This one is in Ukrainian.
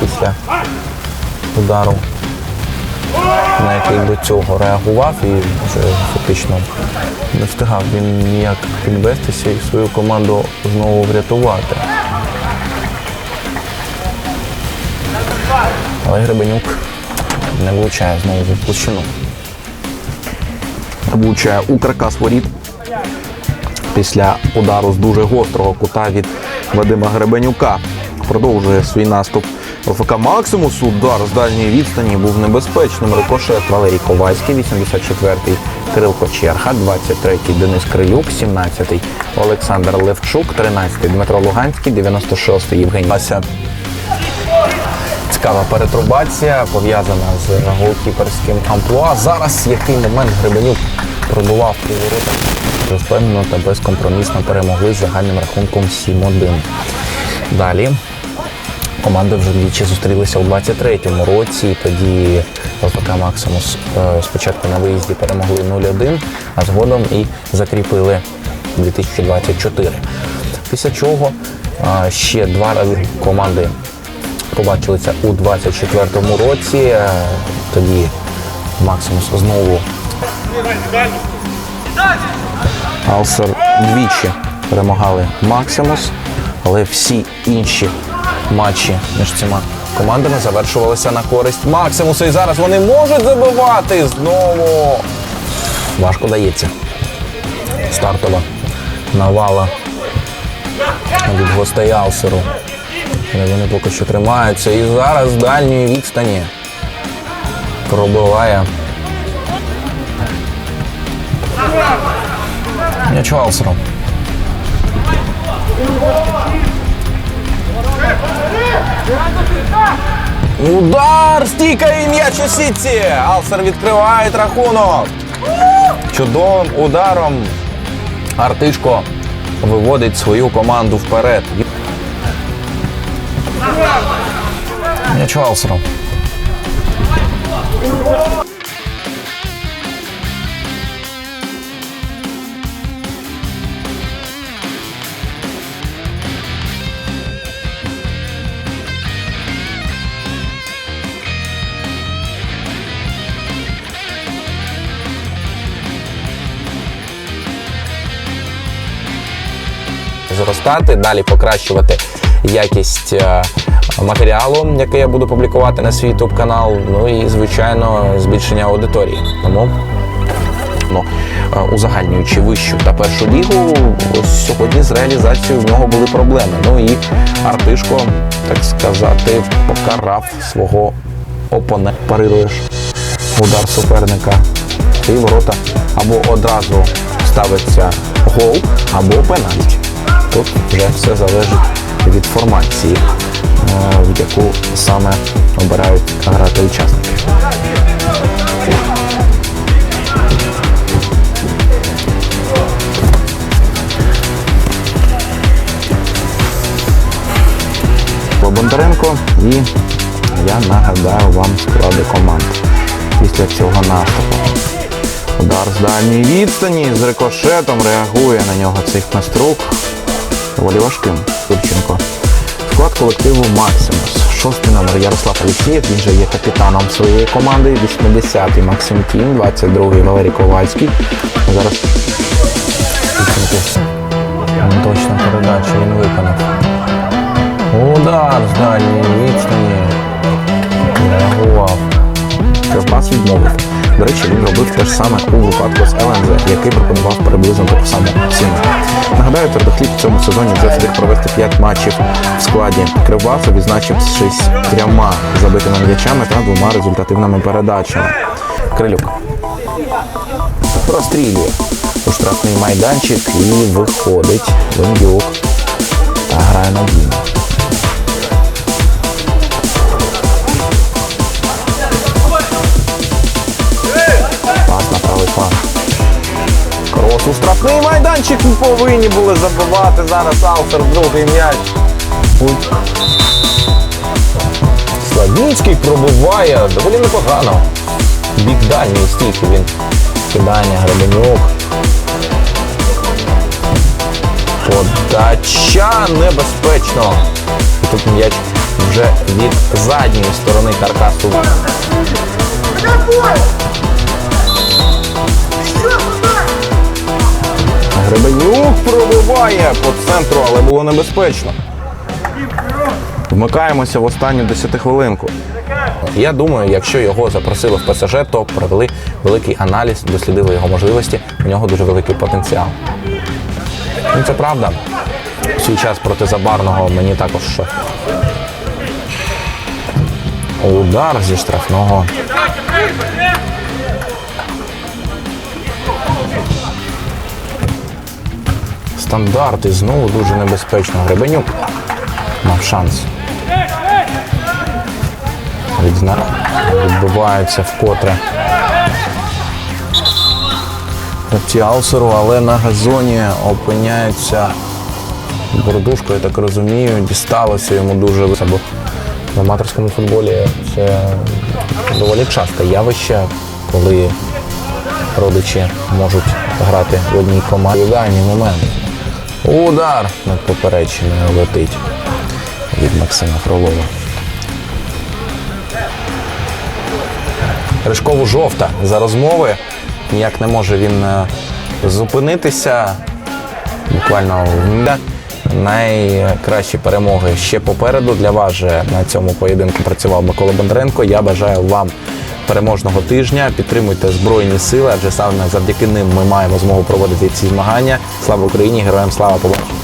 після удару, на який до цього реагував і вже фактично не встигав він ніяк підвестися і свою команду знову врятувати. Але Гребенюк не влучає знову в площину. Влучає у каркас воріт після удару з дуже гострого кута від Вадима Гребенюка. Продовжує свій наступ ОФК Максимус. Удар з дальньої відстані був небезпечним. Рикошет Валерій Ковальський, 84-й Кирилко Черха, 23-й Денис Крилюк, 17-й Олександр Левчук, 13-й Дмитро Луганський, 96-й Євгеній Вася. Цікава перетрубація, пов'язана з голкіперським амплуа. Зараз який момент Гребенюк пробував при воротах. Впевнено та безкомпромісно перемогли загальним рахунком 7-1. Далі команди вже двічі зустрілися у 23-му році. і Тоді ЛПК Максимус е, спочатку на виїзді перемогли 0-1, а згодом і закріпили 2024. Після чого е, ще два рази команди побачилися у 24-му році. Е, Тоді Максимус знову Алсер двічі перемагали Максимус, але всі інші матчі між цими командами завершувалися на користь Максимусу. І зараз вони можуть забивати знову. Важко дається. Стартова навала від гостей Алсеру. Вони поки що тримаються. І зараз з дальньої відстані пробиває м'яч Алсеру. Удар! Стійка і м'яч у сітці! Алсер відкриває рахунок. Чудовим ударом Артишко виводить свою команду вперед. М'яч Алсеру. Зростати, далі покращувати якість е, матеріалу, який я буду публікувати на свій YouTube канал. Ну і звичайно збільшення аудиторії. Тому ну, е, узагальнюючи вищу та першу лігу, сьогодні з реалізацією в нього були проблеми. Ну і Артишко, так сказати, покарав свого опонента. Парируєш удар суперника. І ворота або одразу ставиться гол, або пенальті. Тут вже все залежить від формації, е, в яку саме обирають грати учасники. Бондаренко і я нагадаю вам склади команд після цього наступу. Удар з дальньої відстані з рикошетом реагує на нього цей Хместрук. Доволі важким Турченко. Склад колективу Максимус. Шостий номер Ярослав Алексєєв, він же є капітаном своєї команди. 80-й Максим Кім, 22-й Валерій Ковальський. Зараз Турченко. Точна передача він виконав. Удар з відстані. Реагував. Кривбас відмовив. До речі, він робив те ж саме у випадку з ЛНЗ, який пропонував приблизно таку саму ціну. Нагадаю, твердохліб в цьому сезоні вже встиг провести 5 матчів в складі Кривбасу, відзначившись трьома забитими м'ячами та двома результативними передачами. Крилюк прострілює у штрафний майданчик і виходить Лендюк та грає надійно. Пас у штрафний майданчик повинні були забивати зараз Алсер другий м'яч. Славінський пробиває доволі непогано. Бік дальньої стійки він. Кидання Гребенюк. Подача небезпечно. Тут м'яч вже від задньої сторони каркасу. Гребенюк пробиває по центру, але було небезпечно. Вмикаємося в останню 10 хвилинку. Я думаю, якщо його запросили в ПСЖ, то провели великий аналіз, дослідили його можливості. У нього дуже великий потенціал. Ну, це правда. В свій час проти забарного мені також. Удар зі штрафного. Стандарт і знову дуже небезпечно. Гребенюк мав шанс. Відзна... Відбувається вкотре. Тіалсеру, але на газоні опиняється бордушко, я так розумію, дісталося йому дуже високо. В аматорському футболі це доволі часте явище, коли родичі можуть грати в одній команді. Дальній момент. Удар над поперечиною летить від Максима Фролова. Ришкову жовта за розмови. Ніяк не може він е, зупинитися. Буквально найкращі перемоги ще попереду. Для вас же на цьому поєдинку працював Микола Бондаренко. Я бажаю вам переможного тижня. Підтримуйте Збройні сили, адже саме завдяки ним ми маємо змогу проводити ці змагання. Слава Україні! Героям слава! Побачимо!